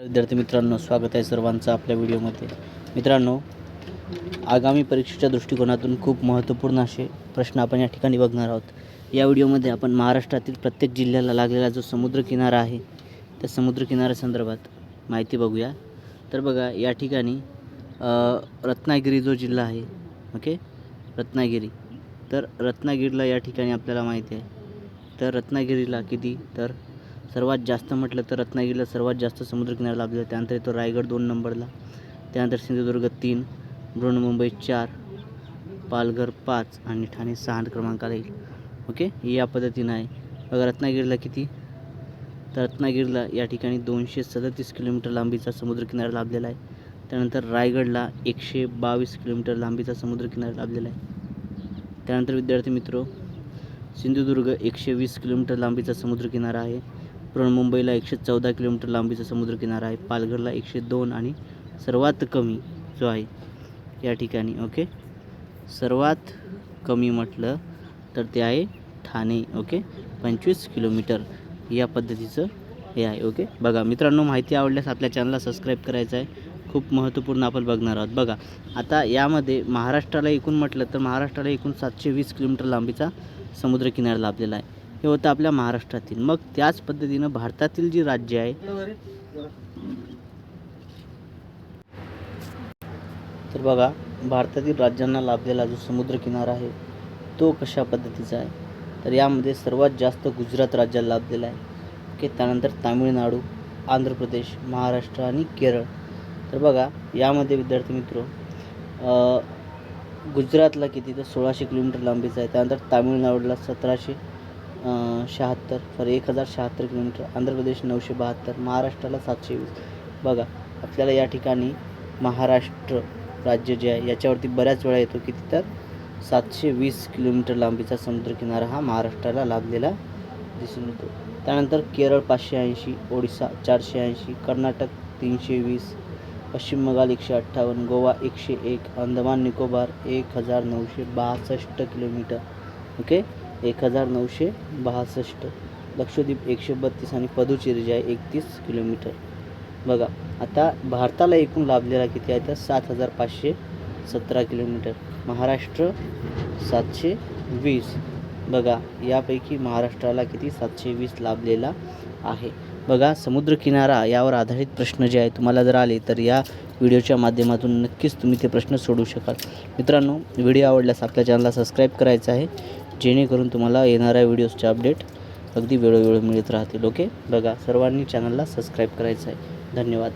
विद्यार्थी मित्रांनो स्वागत आहे सर्वांचं आपल्या व्हिडिओमध्ये. मित्रांनो आगामी परीक्षेच्या दृष्टिकोनातून खूप महत्त्वपूर्ण असे प्रश्न आपण या ठिकाणी बघणार आहोत. या व्हिडिओमध्ये आपण महाराष्ट्रातील प्रत्येक जिल्ह्याला लागलेला जो समुद्रकिनारा आहे त्या समुद्रकिनाऱ्यासंदर्भात माहिती बघूया. तर बघा या ठिकाणी रत्नागिरी जो जिल्हा आहे ओके? रत्नागिरी. तर रत्नागिरीला या ठिकाणी आपल्याला माहिती आहे. तर रत्नागिरीला किती? तर सर्वात जास्त म्हटलं तर रत्नागिरीला सर्वात जास्त समुद्रकिनारा लाभलेला त्यानंतर येतो रायगड दोन नंबरला त्यानंतर सिंधुदुर्ग तीन बृहन्मुंबई चार पालघर पाच आणि ठाणे सहा क्रमांकाला येईल. ओके? या पद्धतीनं आहे. बघा रत्नागिरीला किती? तर रत्नागिरीला या ठिकाणी दोनशे सदतीस किलोमीटर लांबीचा समुद्रकिनारा लाभलेला आहे. त्यानंतर रायगडला एकशे बावीस किलोमीटर लांबीचा समुद्रकिनारा लाभलेला आहे. त्यानंतर विद्यार्थी मित्रो सिंधुदुर्ग एकशे वीस किलोमीटर लांबीचा समुद्रकिनारा आहे. मुंबईला एकशे चौदा किलोमीटर लांबीचा समुद्रकिनारा आहे. पालघरला एकशे दोन आणि सर्वात कमी जो आहे या ठिकाणी ओके सर्वात कमी म्हटलं तर ते आहे ठाणे ओके पंचवीस किलोमीटर या पद्धतीचं हे आहे ओके बघा मित्रांनो माहिती आवडल्यास आपल्या चॅनलला सबस्क्राईब करायचं आहे. खूप महत्त्वपूर्ण आपण बघणार आहोत. बघा आता यामध्ये महाराष्ट्राला एकूण म्हटलं तर महाराष्ट्राला एकूण सातशे वीस किलोमीटर लांबीचा समुद्रकिनारा लाभलेला आहे. हे होतं आपल्या महाराष्ट्रातील. मग त्याच पद्धतीनं भारतातील जी राज्य आहे तर बघा भारतातील राज्यांना लाभलेला जो समुद्रकिनारा आहे तो कशा पद्धतीचा आहे? तर यामध्ये सर्वात जास्त गुजरात राज्याला लाभलेला आहे. ओके त्यानंतर तामिळनाडू आंध्र प्रदेश महाराष्ट्र आणि केरळ. तर बघा यामध्ये विद्यार्थी मित्र गुजरातला किती? तर सोळाशे किलोमीटर लांबीचा आहे. त्यानंतर तामिळनाडूला सतराशे शहात्तर सॉरी एक हजार शहात्तर किलोमीटर आंध्र प्रदेश नऊशे बहात्तर महाराष्ट्राला सातशे वीस बघा आपल्याला या ठिकाणी महाराष्ट्र राज्य जे आहे याच्यावरती बऱ्याच वेळा येतो किती तर? सातशे वीस किलोमीटर लांबीचा समुद्रकिनारा हा महाराष्ट्राला लाभलेला दिसून येतो. त्यानंतर केरळ पाचशे ऐंशी ओडिसा चारशे ऐंशी कर्नाटक तीनशे वीस पश्चिम बंगाल एकशे अठ्ठावन्न गोवा एकशे एक अंदमान निकोबार एक हजार नऊशे बासष्ट किलोमीटर. ओके? एक हजार नऊशे बासष्ट लक्षद्वीप एकशे बत्तीस आणि पदुचेरी जे आहे एकतीस किलोमीटर. बघा आता भारताला एकूण लाभलेला किती आहे? तर सात हजार पाचशे सतरा किलोमीटर. महाराष्ट्र सातशे वीस. बघा यापैकी महाराष्ट्राला किती? सातशे वीस लाभलेला आहे. बघा समुद्रकिनारा यावर आधारित प्रश्न जे आहे तुम्हाला जर आले तर या व्हिडिओच्या माध्यमातून नक्कीच तुम्ही ते प्रश्न सोडवू शकाल. मित्रांनो व्हिडिओ आवडल्यास आपल्या चॅनलला सबस्क्राईब करायचं आहे. जेणेकरून तुम्हाला येणाऱ्या व्हिडिओजचे अपडेट अगदी वेळोवेळी मिळत राहतील ओके बघा सर्वांनी चॅनलला सबस्क्राईब करायचं आहे. धन्यवाद.